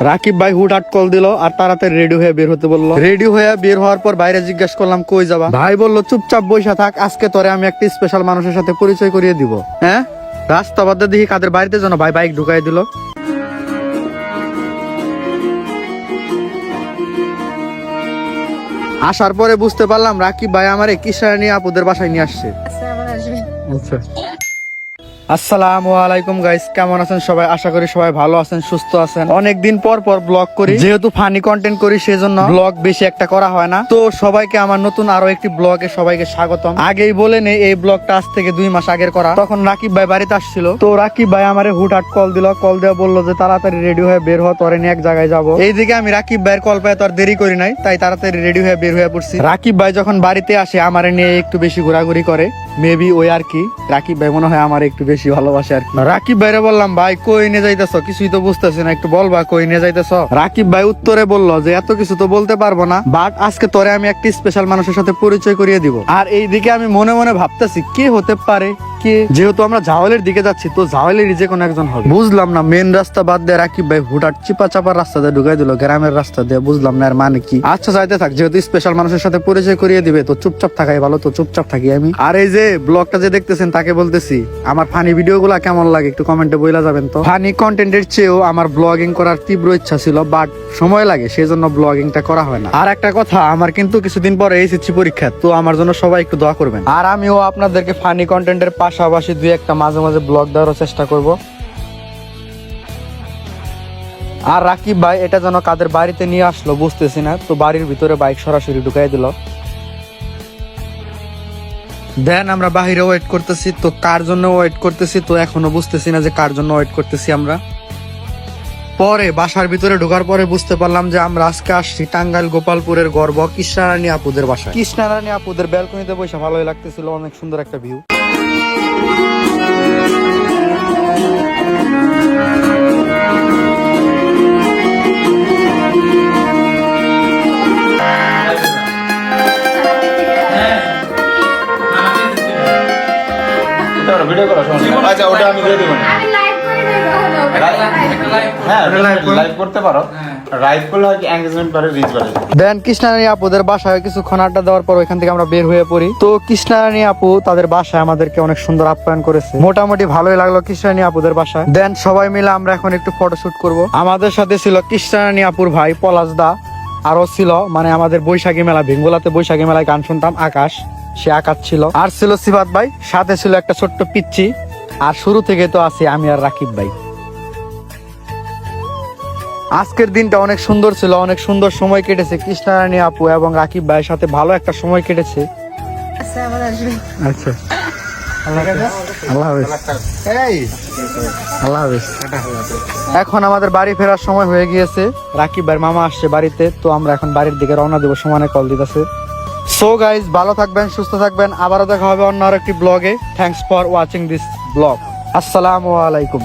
রাকিব ভাই হুট হাট কল দিল আর তাড়াতাড়ি রেডি হয়ে বের হতে বলল। রেডি হয়ে বের হওয়ার পর বাইরে জিজ্ঞেস করলাম কই যাবা? ভাই বলল চুপচাপ বৈশা থাক আজকে তোরে আমি একটা স্পেশাল মানুষের সাথে পরিচয় করিয়ে দিব। হ্যাঁ? রাস্তা বাদে দেখি কাদের বাড়িতে যেন ভাই বাইক ঢুকাই দিল। আসার পরে বুঝতে পারলাম রাকিব ভাই আমারে কিসারা নিয়ে আপুদের বাসায় নিয়ে আসছে। আচ্ছা। আসসালামু আলাইকুম গাইস কেমন আছেন সবাই? আশা করি সবাই ভালো আছেন, সুস্থ আছেন। অনেকদিন পর পর ব্লগ করি। যেহেতু ফানি কন্টেন্ট করি, সেজন্য ব্লগ বেশি একটা করা হয় না। তো সবাইকে আমার নতুন আরও একটি ব্লগে সবাইকে স্বাগতম। আগেই বলে নেই, এই ব্লগটা আজ থেকে দুই মাস আগের করা। তখন রাকিব ভাই বাড়িতে আসছিল। তো রাকিব ভাই আমারে হুটহাট কল দিল। কল দেওয়া বলল যে, তাড়াতাড়ি রেডি হয়ে বের হওয়া তোরে নিয়ে এক জায়গায় যাব। এইদিকে আমি রাকিব ভাইয়ের কল পাই তো আর দেরি করি নাই, তাই তাড়াতাড়ি রেডি হয়ে বের হয়ে পড়ছি। রাকিব ভাই যখন বাড়িতে আসে, আমারে নিয়ে একটু বেশি ঘোরাঘুরি করে। মেবি ওই আর কি। রাকিব ভাই মনে হয় আমার একটু বেশি ভালোবাসে আর কি। রাকিব ভাইরে বললাম, ভাই, কই নিয়ে যাইতেছ? কিছুই তো বুঝতেছি না, একটু বলবা কই নিয়ে যাইতেছ? রাকিব ভাই উত্তরে বলল যে, এত কিছু তো বলতে পারব না বাট আজকে তোরে আমি একটি স্পেশাল মানুষের সাথে পরিচয় করিয়ে দিব। আর এইদিকে আমি মনে মনে ভাবতেছি, কে হতে পারে? কে? যেহেতু আমরা জাওয়ালের দিকে যাচ্ছি তো জাওয়ালেরই যে কোনো একজন হবে? বুঝলাম না মেন রাস্তা বাদ দিয়ে রাকিব ভাই হুটার চিপা চাপার রাস্তা দিয়ে ঢুকাই দিল গ্রামের রাস্তা দিয়ে বুঝলাম না এর মানে কি। আচ্ছা যাইতে থাক যেহেতু স্পেশাল মানুষের সাথে পরিচয় করিয়ে দিবে তো চুপচাপ থাকাই ভালো তো চুপচাপ থাকি আমি। আর এই যে ব্লগটা যে দেখতেছেন তাকে বলতেছি আমার ফানি ভিডিও গুলা কেমন লাগে? একটু কমেন্টে বইলা যাবেন তো। ফানি কন্টেন্টের চেয়েও আমার ব্লগিং করার তীব্র ইচ্ছা ছিল বাট সময় লাগে সেই জন্য ব্লগিংটা করা হয় না। আর একটা কথা আমার কিন্তু কিছুদিন পরে এসেছি পরীক্ষা তো আমার জন্য সবাই একটু দোয়া করবেন। আর আমিও আপনাদেরকে ফানি কন্টেন্টের পাশাপাশি দুই একটা মাঝে মাঝে ব্লগ দেওয়ার চেষ্টা করব। আর রাকিব ভাই, এটা যেন কাদের বাড়িতে নিয়ে আসলো বুঝতেছি না, তো বাড়ির ভিতরে বাইক সরাসরি ঢুকাই দিল। দেন আমরা বাহিরে ওয়েট করতেছি, তো কার জন্য ওয়েট করতেছি তো এখনও বুঝতেছি না যে কার জন্য ওয়েট করতেছি আমরা। পরে, বাসার ভিতরে ঢোকার পরে বুঝতে পারলাম যে আমরা আজকে আসছি টাঙ্গাইল গোপালপুরের গর্ব কৃষ্ণারানী আপুদের বাসায়। কৃষ্ণারানী আপুদের ব্যালকনিতে বসে ভালোই লাগতেছিল, অনেক সুন্দর একটা ভিউ ভিডিও করো সমস্যা। আচ্ছা ওটা আমি দিয়ে দেবো হ্যাঁ লাইভ করতে পারো। লাইভ করলে হয় এঙ্গেজমেন্ট বাড়ে রিচ বাড়ে। দেন কৃষ্ণারানী আপুদের বাসায় কিছুক্ষণ আড্ডা দেওয়ার পর ওইখান থেকে আমরা বের হয়ে পড়ি। তো কৃষ্ণারানী আপু তাদের বাসায় আমাদেরকে অনেক সুন্দর আপ্যায়ন করেছে। মোটামুটি ভালোই লাগল কৃষ্ণারানী আপুদের বাসায়। দেন সবাই মিলে আমরা এখন একটু ফটোশুট করব। আমাদের সাথে ছিল কৃষ্ণারানী আপুর ভাই পলাশ দা। আরও ছিল মানে আমাদের বৈশাখী মেলা ভিঙ্গুলাতে বৈশাখী মেলায় গান শুনতাম আকাশ সে আকাশ ছিল। আর ছিল সিবাত ভাই সাথে ছিল একটা ছোট্ট পিচ্ছি আর শুরু থেকে তো আছি আমি আর রাকিব ভাই। আজকের দিনটা অনেক সুন্দর ছিল অনেক সুন্দর সময় কেটেছে। কৃষ্ণারানী আপু এবং রাকিব ভাইয়ের সাথে ভালো একটা সময় কেটেছে। আচ্ছা। আমার আসবে আল্লাহ আল্লাহ হাফেজ। এখন আমাদের বাড়ি ফেরার সময় হয়ে গিয়েছে। রাকিব ভাইয়ের মামা আসছে বাড়িতে তো আমরা এখন বাড়ির দিকে রওনা দেবো। সমানে কল দিতেছে। সো গাইজ ভালো থাকবেন সুস্থ থাকবেন। আবারও দেখা হবে অন্য আরেকটি ব্লগে thanks for watching this blog আসসালামু আলাইকুম।